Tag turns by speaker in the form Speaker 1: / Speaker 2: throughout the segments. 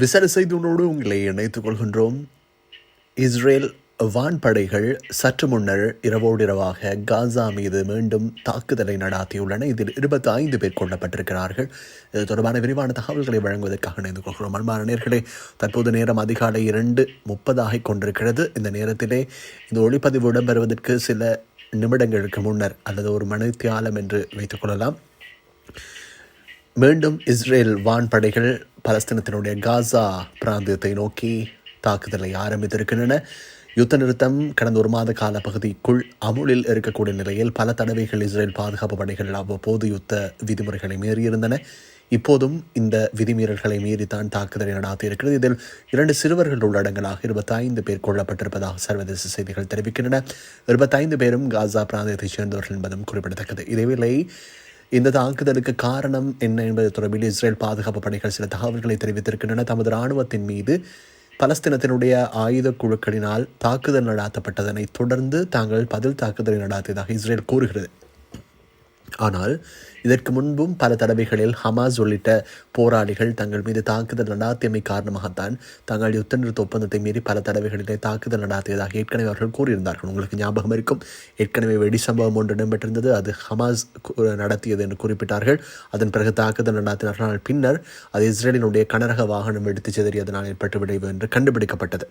Speaker 1: விசார செய்தியோடு உங்களை இணைத்துக் கொள்கின்றோம். இஸ்ரேல் வான்படைகள் சற்று முன்னர் இரவோடு இரவாக காசா மீது மீண்டும் தாக்குதலை நடாத்தியுள்ளன. இதில் இருபத்தி ஐந்து பேர் கொல்லப்பட்டிருக்கிறார்கள். இது தொடர்பான விரிவான தகவல்களை வழங்குவதற்காக இணைந்து கொள்கிறோம். அன்பான நேர்களே தற்போது நேரம் அதிகாலை இரண்டு முப்பதாக கொண்டிருக்கிறது. இந்த நேரத்திலே இந்த ஒளிப்பதிவு இடம்பெறுவதற்கு சில நிமிடங்களுக்கு முன்னர் அல்லது ஒரு மணித்தியாலம் என்று வைத்துக்கொள்ளலாம் மீண்டும் இஸ்ரேல் வான்படைகள் பலஸ்தீனத்தினுடைய காசா பிராந்தியத்தை நோக்கி தாக்குதலை ஆரம்பித்திருக்கின்றன. யுத்த நிறுத்தம் கடந்த ஒரு மாத கால பகுதிக்குள் அமுலில் இருக்கக்கூடிய நிலையில் பல தடவைகள் இஸ்ரேல் பாதுகாப்பு படைகள் அவ்வப்போது யுத்த விதிமுறைகளை மீறியிருந்தன. இப்போதும் இந்த விதிமீறல்களை மீறித்தான் தாக்குதலை நடாத்தியிருக்கிறது. இதில் இரண்டு சிறுவர்கள் உள்ளடங்கலாக இருபத்தைந்து பேர் கொல்லப்பட்டிருப்பதாக சர்வதேச செய்திகள் தெரிவிக்கின்றன. இருபத்தைந்து பேரும் காசா பிராந்தியத்தைச் சேர்ந்தவர்கள் என்பதும் குறிப்பிடத்தக்கது. இதேவேளை இந்த தாக்குதலுக்கு காரணம் என்ன என்பது தொடர்பில் இஸ்ரேல் பாதுகாப்பு படைகள் சில தகவல்களை தெரிவித்திருக்கின்றன. தமது இராணுவத்தின் மீது பலஸ்தீனத்தினுடைய ஆயுத குழுக்களினால் தாக்குதல் நடாத்தப்பட்டதனை தொடர்ந்து தாங்கள் பதில் தாக்குதலை நடாத்தியதாக இஸ்ரேல் கூறுகிறது. ஆனால் இதற்கு முன்பும் பல தடவைகளில் ஹமாஸ் உள்ளிட்ட போராளிகள் தங்கள் மீது தாக்குதல் நடாத்தியமை காரணமாகத்தான் தங்கள் யுத்த நிறுத்த ஒப்பந்தத்தை மீறி பல தடவைகளிலே தாக்குதல் நடாத்தியதாக ஏற்கனவே அவர்கள் கூறியிருந்தார்கள். உங்களுக்கு ஞாபகம் இருக்கும். ஏற்கனவே வெடி சம்பவம் ஒன்று இடம்பெற்றிருந்தது. அது ஹமாஸ் நடத்தியது என்று குறிப்பிட்டார்கள். அதன் பிறகு தாக்குதல் நடாத்தினார்கள். பின்னர் அது இஸ்ரேலினுடைய கனரக வாகனம் எடுத்து சிதறியதனால் ஏற்பட்ட விளைவு என்று கண்டுபிடிக்கப்பட்டது.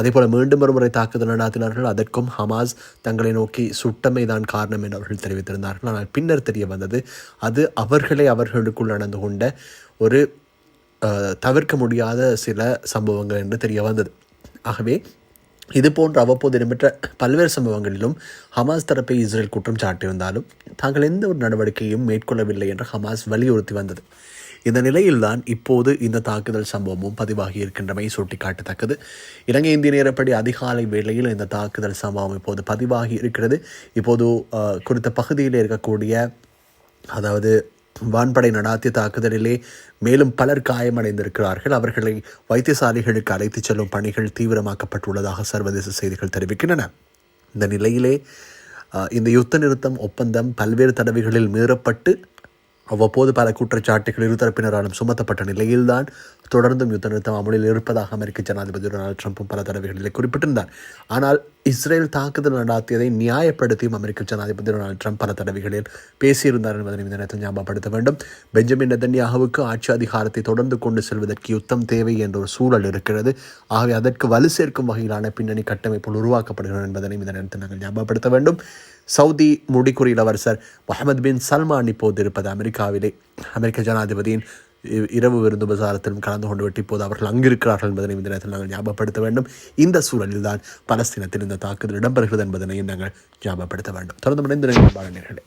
Speaker 1: அதேபோல மீண்டும் ஒரு முறை தாக்குதல் நடாத்தினார்கள். அதற்கும் ஹமாஸ் தங்களை நோக்கி சுட்டமைதான் காரணம் என்று அவர்கள் தெரிவித்திருந்தார்கள். ஆனால் பின்னர் தெரிய வந்தது அது அவர்களை அவர்களுக்குள் நடந்து கொண்ட ஒரு தவிர்க்க முடியாத சில சம்பவங்கள் என்று தெரிய வந்தது. ஆகவே இது போன்ற அவ்வப்போது இடம்பெற்ற பல்வேறு சம்பவங்களிலும் ஹமாஸ் தரப்பை இஸ்ரேல் குற்றம் சாட்டியிருந்தாலும் தாங்கள் எந்த ஒரு நடவடிக்கையும் மேற்கொள்ளவில்லை என்று ஹமாஸ் வலியுறுத்தி வந்தது. இந்த நிலையில்தான் இப்போது இந்த தாக்குதல் சம்பவமும் பதிவாகி இருக்கின்றமை சுட்டிக்காட்டத்தக்கது. இலங்கை இந்திய நேரப்படி அதிகாலை வேளையில் இந்த தாக்குதல் சம்பவம் இப்போது பதிவாகி இருக்கிறது. இப்போது குறித்த பகுதியில் இருக்கக்கூடிய அதாவது வான்படை நடாத்திய தாக்குதலிலே மேலும் பலர் காயமடைந்திருக்கிறார்கள். அவர்களை வைத்தியசாலைகளுக்கு அழைத்துச் செல்லும் பணிகள் தீவிரமாக்கப்பட்டுள்ளதாக சர்வதேச செய்திகள் தெரிவிக்கின்றன. இந்த நிலையிலே இந்த யுத்த நிறுத்தம் ஒப்பந்தம் பல்வேறு தடவைகளில் மீறப்பட்டு அவ்வப்போது பல குற்றச்சாட்டுகள் இருதரப்பினராலும் சுமத்தப்பட்ட நிலையில்தான் தொடர்ந்தும் யுத்த நிறுத்தம் அமலில் இருப்பதாக அமெரிக்க ஜனாதிபதி டொனால்டு ட்ரம்ப்பும் பல தடவைகளில் குறிப்பிட்டிருந்தார். ஆனால் இஸ்ரேல் தாக்குதல் நடாத்தியதை நியாயப்படுத்தியும் அமெரிக்க ஜனாதிபதி டொனால்டு ட்ரம்ப் பல தடவைகளில் பேசியிருந்தார் என்பதை இந்த நேரத்தில் ஞாபகப்படுத்த வேண்டும். பெஞ்சமின் நெதன்யாகுவுக்கு ஆட்சி அதிகாரத்தை தொடர்ந்து கொண்டு செல்வதற்கு யுத்தம் தேவை என்ற ஒரு சூழல் இருக்கிறது. ஆகவே அதற்கு வலு சேர்க்கும் வகையிலான பின்னணி கட்டமைப்புகள் உருவாக்கப்படுகிறது என்பதனை இந்த நேரத்தில் நாங்கள் ஞாபகப்படுத்த வேண்டும். சவுதி முடிக்குறி இளவரசர் முகமது பின் சல்மான் இப்போது இருப்பது அமெரிக்காவிலே. அமெரிக்க ஜனாதிபதியின் இரவு விருந்து பிரசாரத்திலும் கலந்து கொண்டு விட்டு இப்போது அவர்கள் அங்கிருக்கிறார்கள் என்பதனை இந்த நேரத்தில் நாங்கள் ஞாபகப்படுத்த வேண்டும். இந்த சூழலில் தான் பலஸ்தீனத்தில் இந்த தாக்குதல் இடம்பெறுகிறது என்பதனையும் நாங்கள் ஞாபகப்படுத்த வேண்டும். தொடர்ந்து முடிந்த நேர்களே.